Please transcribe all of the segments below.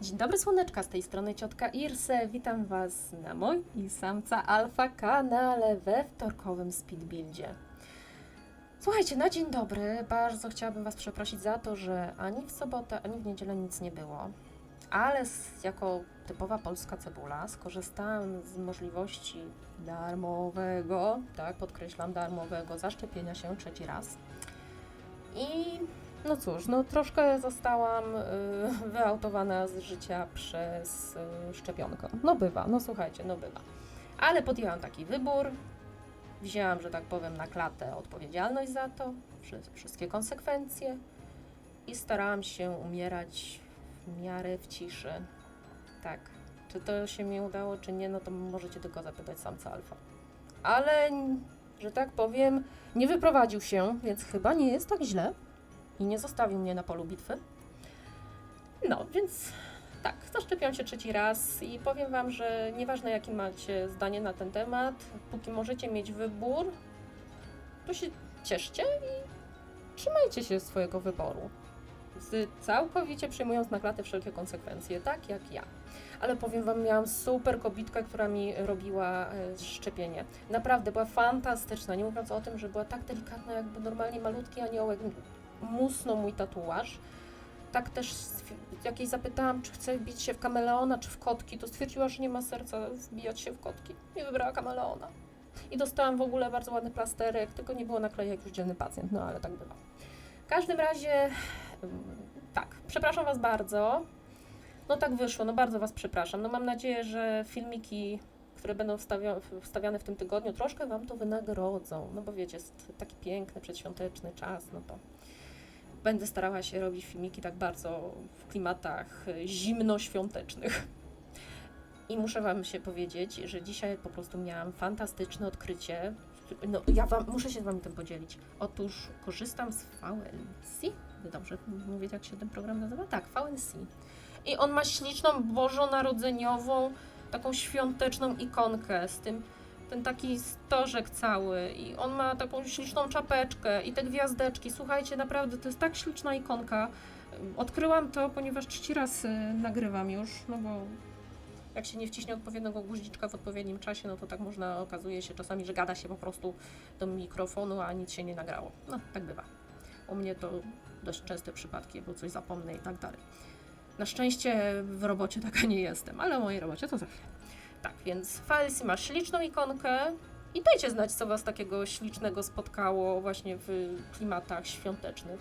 Dzień dobry słoneczka, z tej strony ciotka Irse. Witam Was na moim i samca alfa kanale we wtorkowym speedbuildzie. Słuchajcie, na dzień dobry bardzo chciałabym Was przeprosić za to, że ani w sobotę, ani w niedzielę nic nie było. Ale jako typowa polska cebula skorzystałam z możliwości darmowego, tak podkreślam, darmowego zaszczepienia się trzeci raz. I no cóż, no troszkę zostałam y, wyautowana z życia przez y, szczepionkę. No bywa, no słuchajcie, no bywa. Ale podjęłam taki wybór. Wzięłam, że tak powiem, na klatę odpowiedzialność za to, wszy- wszystkie konsekwencje i starałam się umierać w miarę w ciszy. Tak. Czy to się mi udało, czy nie, no to możecie tylko zapytać samca alfa. Ale, że tak powiem, nie wyprowadził się, więc chyba nie jest tak źle i nie zostawił mnie na polu bitwy. No, więc tak, zaszczepiam się trzeci raz i powiem Wam, że nieważne jakie macie zdanie na ten temat, póki możecie mieć wybór, to się cieszcie i trzymajcie się swojego wyboru. Z całkowicie przyjmując na klatę wszelkie konsekwencje, tak jak ja. Ale powiem Wam, miałam super kobitkę, która mi robiła e, szczepienie. Naprawdę była fantastyczna, nie mówiąc o tym, że była tak delikatna, jakby normalnie malutki aniołek musnął mój tatuaż. Tak też, jak jej zapytałam, czy chce wbić się w kameleona, czy w kotki, to stwierdziła, że nie ma serca wbijać się w kotki. I wybrała kameleona. I dostałam w ogóle bardzo ładny plasterek, tylko nie było naklejek już dzielny pacjent, no ale tak bywa. W każdym razie, mm, tak, przepraszam Was bardzo. No tak wyszło, no bardzo Was przepraszam. No mam nadzieję, że filmiki, które będą wstawia- wstawiane w tym tygodniu, troszkę Wam to wynagrodzą. No bo wiecie, jest taki piękny, przedświąteczny czas, no to będę starała się robić filmiki tak bardzo w klimatach y, zimno-świątecznych. I muszę Wam się powiedzieć, że dzisiaj po prostu miałam fantastyczne odkrycie. No, ja wam, muszę się z Wami tym podzielić. Otóż korzystam z VNC. Dobrze mówię, jak się ten program nazywa? Tak, VNC. I on ma śliczną bożonarodzeniową, taką świąteczną ikonkę z tym ten taki stożek cały i on ma taką śliczną czapeczkę i te gwiazdeczki. Słuchajcie, naprawdę to jest tak śliczna ikonka. Odkryłam to, ponieważ trzeci raz y, nagrywam już, no bo jak się nie wciśnie odpowiedniego guziczka w odpowiednim czasie, no to tak można, okazuje się czasami, że gada się po prostu do mikrofonu, a nic się nie nagrało. No, tak bywa. U mnie to dość częste przypadki, bo coś zapomnę i tak dalej. Na szczęście w robocie taka nie jestem, ale o mojej robocie to za chwilę. Tak, więc Falsi ma śliczną ikonkę i dajcie znać, co Was takiego ślicznego spotkało właśnie w klimatach świątecznych.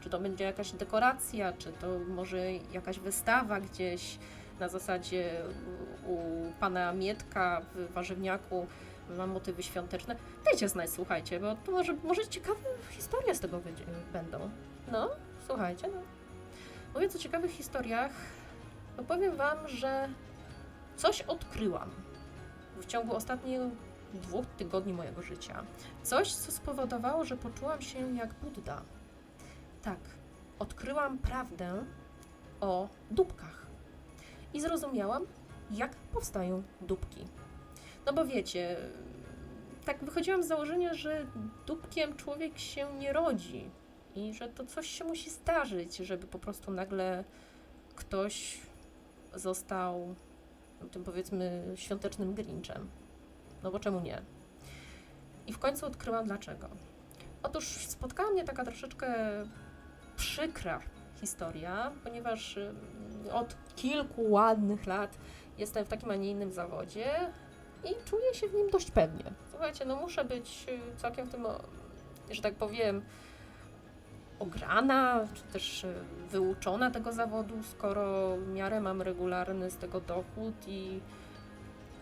Czy to będzie jakaś dekoracja, czy to może jakaś wystawa gdzieś na zasadzie u pana Mietka w warzywniaku ma motywy świąteczne. Dajcie znać, słuchajcie, bo to może, może ciekawe historie z tego będzie, będą. No, słuchajcie, no. Mówiąc o ciekawych historiach, to powiem Wam, że coś odkryłam w ciągu ostatnich dwóch tygodni mojego życia. Coś, co spowodowało, że poczułam się jak Budda. Tak, odkryłam prawdę o dupkach i zrozumiałam, jak powstają dupki. No bo wiecie, tak wychodziłam z założenia, że dupkiem człowiek się nie rodzi i że to coś się musi zdarzyć, żeby po prostu nagle ktoś został tym powiedzmy świątecznym Grinchem. No bo czemu nie? I w końcu odkryłam dlaczego. Otóż spotkała mnie taka troszeczkę przykra historia, ponieważ ym, od kilku ładnych lat jestem w takim, a nie innym zawodzie i czuję się w nim dość pewnie. Słuchajcie, no muszę być y, całkiem w tym, że tak powiem, ograna, czy też y, wyuczona tego zawodu, skoro w miarę mam regularny z tego dochód i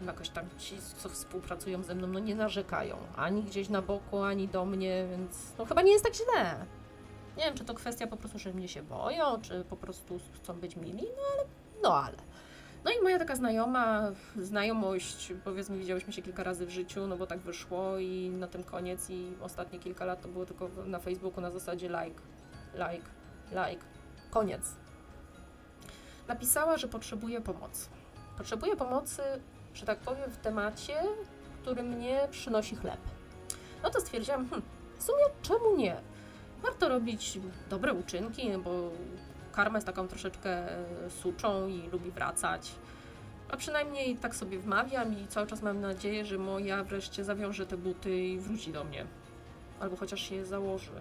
jakoś tam ci, co współpracują ze mną, no nie narzekają. Ani gdzieś na boku, ani do mnie, więc no chyba nie jest tak źle. Nie wiem, czy to kwestia po prostu, że mnie się boją, czy po prostu chcą być mili, no ale, no ale. No i moja taka znajoma, znajomość, powiedzmy, widziałyśmy się kilka razy w życiu, no bo tak wyszło i na tym koniec i ostatnie kilka lat to było tylko na Facebooku na zasadzie like, like, like, koniec. Napisała, że potrzebuje pomocy. Potrzebuje pomocy, że tak powiem, w temacie, który mnie przynosi chleb. No to stwierdziłam, hm, w sumie czemu nie? Warto robić dobre uczynki, bo karma jest taką troszeczkę e, suczą i lubi wracać. A przynajmniej tak sobie wmawiam i cały czas mam nadzieję, że moja wreszcie zawiąże te buty i wróci do mnie. Albo chociaż je założy.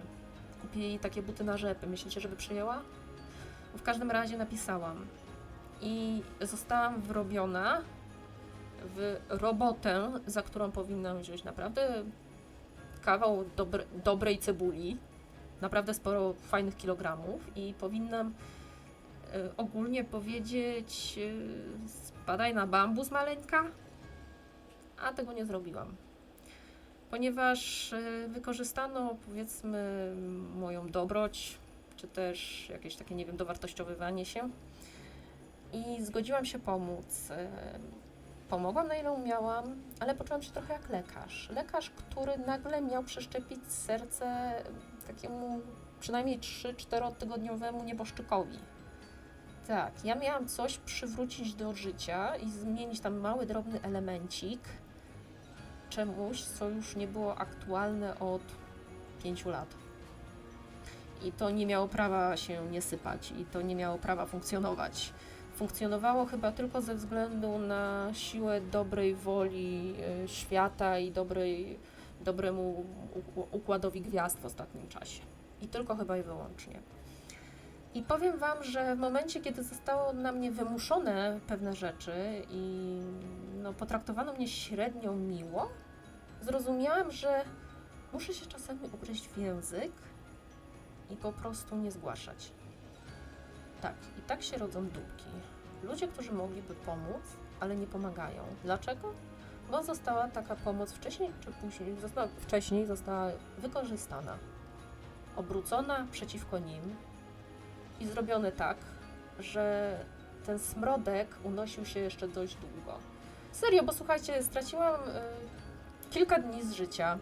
Kupię jej takie buty na rzepy. Myślicie, żeby przyjęła? W każdym razie napisałam. I zostałam wrobiona w robotę, za którą powinnam wziąć naprawdę kawał dobre, dobrej cebuli, naprawdę sporo fajnych kilogramów i powinnam e, ogólnie powiedzieć e, spadaj na bambus maleńka, a tego nie zrobiłam. Ponieważ e, wykorzystano powiedzmy moją dobroć, czy też jakieś takie, nie wiem, dowartościowywanie się i zgodziłam się pomóc. Pomogłam na ile umiałam, ale poczułam się trochę jak lekarz. Lekarz, który nagle miał przeszczepić serce takiemu przynajmniej 3-4 tygodniowemu nieboszczykowi. Tak, ja miałam coś przywrócić do życia i zmienić tam mały, drobny elemencik czemuś, co już nie było aktualne od 5 lat. I to nie miało prawa się nie sypać, i to nie miało prawa funkcjonować funkcjonowało chyba tylko ze względu na siłę dobrej woli e, świata i dobrej, dobremu układowi gwiazd w ostatnim czasie. I tylko chyba i wyłącznie. I powiem Wam, że w momencie, kiedy zostało na mnie wymuszone pewne rzeczy i no, potraktowano mnie średnio miło, zrozumiałam, że muszę się czasami ugryźć w język i po prostu nie zgłaszać. Tak, i tak się rodzą dupki. Ludzie, którzy mogliby pomóc, ale nie pomagają. Dlaczego? Bo została taka pomoc wcześniej czy później, została, wcześniej została wykorzystana, obrócona przeciwko nim i zrobione tak, że ten smrodek unosił się jeszcze dość długo. Serio, bo słuchajcie, straciłam y, kilka dni z życia.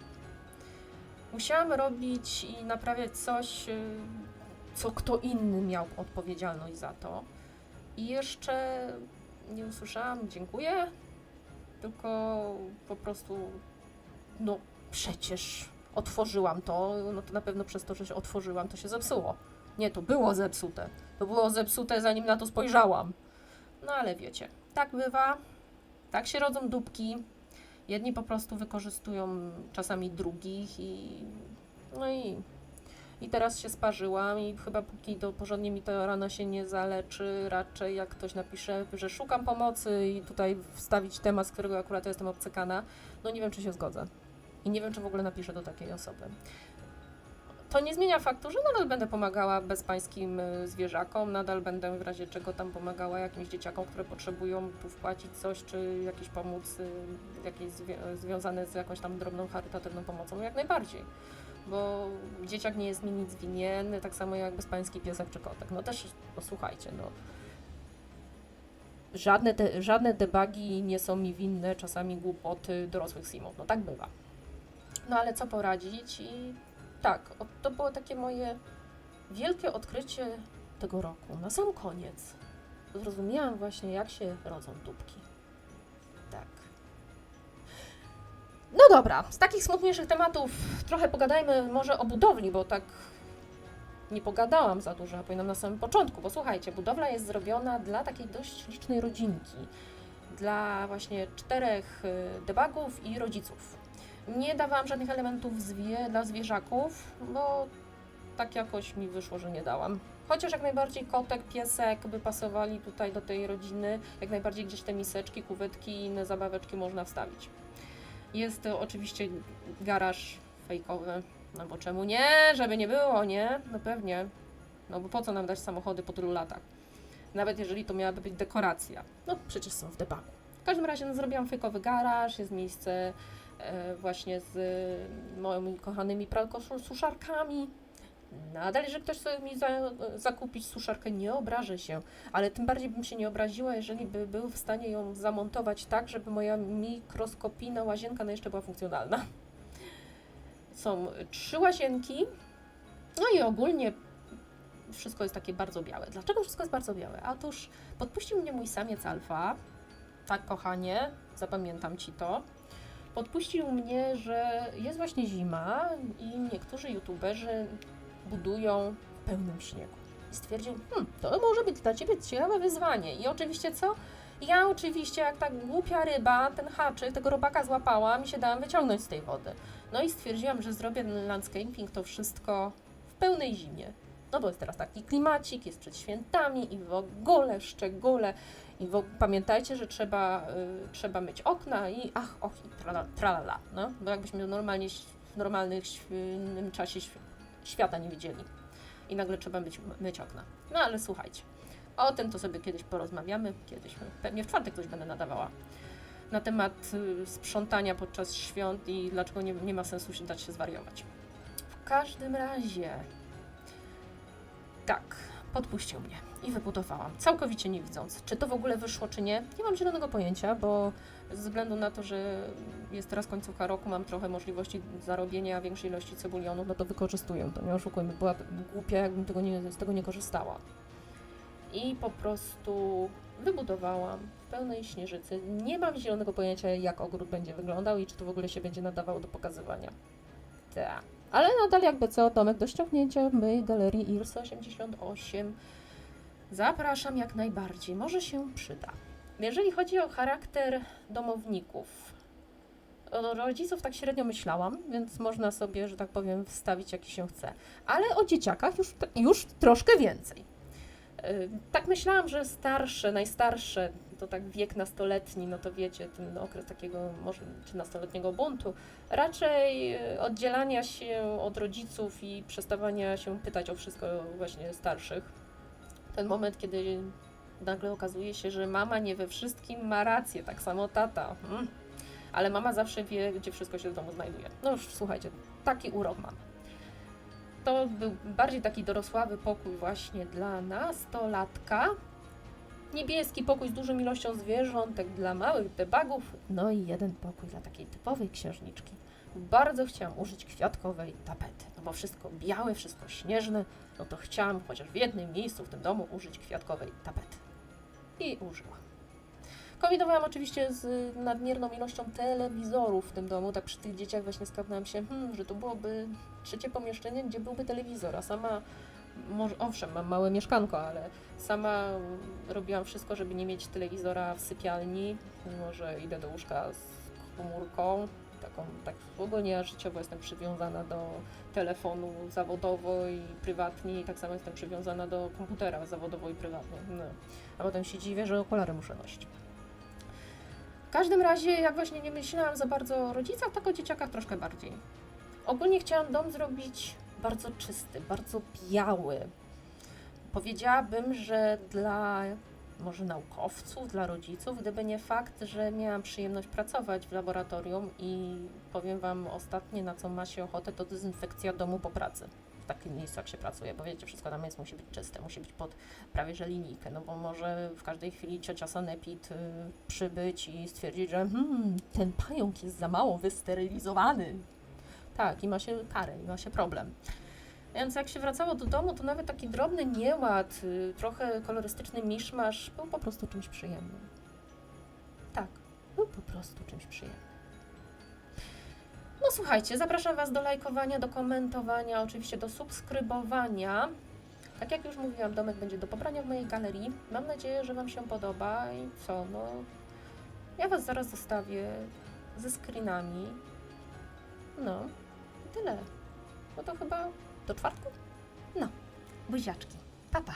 Musiałam robić i naprawiać coś, y, co kto inny miał odpowiedzialność za to. I jeszcze nie usłyszałam dziękuję, tylko po prostu, no przecież otworzyłam to, no to na pewno przez to, że się otworzyłam, to się zepsuło. Nie, to było zepsute. To było zepsute, zanim na to spojrzałam. No ale wiecie, tak bywa, tak się rodzą dupki. Jedni po prostu wykorzystują czasami drugich i no i i teraz się sparzyłam i chyba póki to porządnie mi ta rana się nie zaleczy, raczej jak ktoś napisze, że szukam pomocy i tutaj wstawić temat, z którego akurat ja jestem obcykana, no nie wiem, czy się zgodzę. I nie wiem, czy w ogóle napiszę do takiej osoby. To nie zmienia faktu, że nadal będę pomagała bezpańskim y, zwierzakom, nadal będę w razie czego tam pomagała jakimś dzieciakom, które potrzebują tu wpłacić coś, czy jakieś pomóc, y, jakieś zwią- związane z jakąś tam drobną charytatywną pomocą, jak najbardziej bo dzieciak nie jest mi nic winien, tak samo jak bezpański piesek czy kotek. No też, posłuchajcie, no. Żadne, de, żadne debagi nie są mi winne, czasami głupoty dorosłych simów. No tak bywa. No ale co poradzić i tak, to było takie moje wielkie odkrycie tego roku. Na sam koniec zrozumiałam właśnie, jak się rodzą dupki. No dobra, z takich smutniejszych tematów trochę pogadajmy może o budowli, bo tak nie pogadałam za dużo, a powinnam na samym początku, bo słuchajcie, budowla jest zrobiona dla takiej dość licznej rodzinki, dla właśnie czterech y, debagów i rodziców. Nie dawałam żadnych elementów zwie, dla zwierzaków, bo tak jakoś mi wyszło, że nie dałam. Chociaż jak najbardziej kotek, piesek by pasowali tutaj do tej rodziny, jak najbardziej gdzieś te miseczki, kuwetki i inne zabaweczki można wstawić. Jest to oczywiście garaż fejkowy, no bo czemu nie, żeby nie było, nie? No pewnie. No bo po co nam dać samochody po tylu latach? Nawet jeżeli to miałaby być dekoracja. No przecież są w debaku. W każdym razie no, zrobiłam fejkowy garaż, jest miejsce e, właśnie z e, moimi kochanymi pralkosuszarkami. Nadal, jeżeli ktoś chce mi za, zakupić suszarkę, nie obrażę się, ale tym bardziej bym się nie obraziła, jeżeli by był w stanie ją zamontować tak, żeby moja mikroskopijna łazienka no jeszcze była funkcjonalna. Są trzy łazienki, no i ogólnie wszystko jest takie bardzo białe. Dlaczego wszystko jest bardzo białe? Otóż podpuścił mnie mój samiec alfa, tak kochanie, zapamiętam ci to. Podpuścił mnie, że jest właśnie zima i niektórzy youtuberzy budują w pełnym śniegu. I stwierdził, hmm, to może być dla ciebie ciekawe wyzwanie. I oczywiście co? Ja oczywiście, jak tak głupia ryba, ten haczyk, tego robaka złapałam i się dałam wyciągnąć z tej wody. No i stwierdziłam, że zrobię landscaping, to wszystko w pełnej zimie. No bo jest teraz taki klimacik, jest przed świętami i w ogóle szczególe. I w, pamiętajcie, że trzeba, y, trzeba myć okna i ach, och i trala, tralala, no. Bo jakbyśmy normalnie, w normalnych św- czasie świata nie widzieli. I nagle trzeba myć, myć okna. No ale słuchajcie, o tym to sobie kiedyś porozmawiamy, kiedyś, pewnie w czwartek coś będę nadawała. Na temat y, sprzątania podczas świąt i dlaczego nie, nie ma sensu się dać się zwariować. W każdym razie, tak, podpuścił mnie i wybudowałam, całkowicie nie widząc, czy to w ogóle wyszło, czy nie. Nie mam zielonego pojęcia, bo ze względu na to, że jest teraz końcówka roku, mam trochę możliwości zarobienia większej ilości cebulionu, no to wykorzystuję to, nie oszukujmy, była głupia, jakbym tego nie, z tego nie korzystała. I po prostu wybudowałam w pełnej śnieżycy. Nie mam zielonego pojęcia, jak ogród będzie wyglądał i czy to w ogóle się będzie nadawało do pokazywania. Tak. Ale nadal jakby co, domek do ściągnięcia my galerii IRS 88. Zapraszam jak najbardziej, może się przyda. Jeżeli chodzi o charakter domowników, o rodziców tak średnio myślałam, więc można sobie, że tak powiem, wstawić jaki się chce. Ale o dzieciakach już, już troszkę więcej. Yy, Tak myślałam, że starsze, najstarsze, to tak wiek nastoletni, no to wiecie, ten okres takiego może czy nastoletniego buntu, raczej yy, oddzielania się od rodziców i przestawania się pytać o wszystko właśnie starszych. Ten moment, kiedy nagle okazuje się, że mama nie we wszystkim ma rację, tak samo tata. Mm. Ale mama zawsze wie, gdzie wszystko się w domu znajduje. No już słuchajcie, taki urok mam. To był bardziej taki dorosławy pokój właśnie dla nastolatka. Niebieski pokój z dużą ilością zwierzątek dla małych debagów. No i jeden pokój dla takiej typowej księżniczki. Bardzo chciałam użyć kwiatkowej tapety, no bo wszystko białe, wszystko śnieżne, no to chciałam chociaż w jednym miejscu w tym domu użyć kwiatkowej tapety. I użyłam. Kombinowałam oczywiście z nadmierną ilością telewizorów w tym domu. Tak przy tych dzieciach właśnie skapnęłam się, hmm, że to byłoby trzecie pomieszczenie, gdzie byłby telewizor, a sama, może, owszem, mam małe mieszkanko, ale sama robiłam wszystko, żeby nie mieć telewizora w sypialni, mimo że idę do łóżka z komórką, taką, tak ogólnie życiowo jestem przywiązana do telefonu zawodowo i prywatnie i tak samo jestem przywiązana do komputera zawodowo i prywatnie. No. A potem się dziwię, że okulary muszę nosić. W każdym razie, jak właśnie nie myślałam za bardzo o rodzicach, tak o dzieciakach troszkę bardziej. Ogólnie chciałam dom zrobić bardzo czysty, bardzo biały. Powiedziałabym, że dla może naukowców, dla rodziców, gdyby nie fakt, że miałam przyjemność pracować w laboratorium i powiem Wam ostatnie, na co ma się ochotę, to dezynfekcja domu po pracy. W takim miejscu, jak się pracuje, bo wiecie, wszystko tam jest, musi być czyste, musi być pod prawie że linijkę, no bo może w każdej chwili ciocia Sanepid y, przybyć i stwierdzić, że hmm, ten pająk jest za mało wysterylizowany. Tak, i ma się karę, i ma się problem. Więc jak się wracało do domu, to nawet taki drobny nieład, y, trochę kolorystyczny miszmasz był po prostu czymś przyjemnym. Tak, był po prostu czymś przyjemnym. No słuchajcie, zapraszam Was do lajkowania, do komentowania, oczywiście do subskrybowania. Tak jak już mówiłam, domek będzie do pobrania w mojej galerii. Mam nadzieję, że Wam się podoba i co, no... Ja Was zaraz zostawię ze screenami. No, i tyle. No to chyba do czwartku? No, buziaczki. Pa, pa.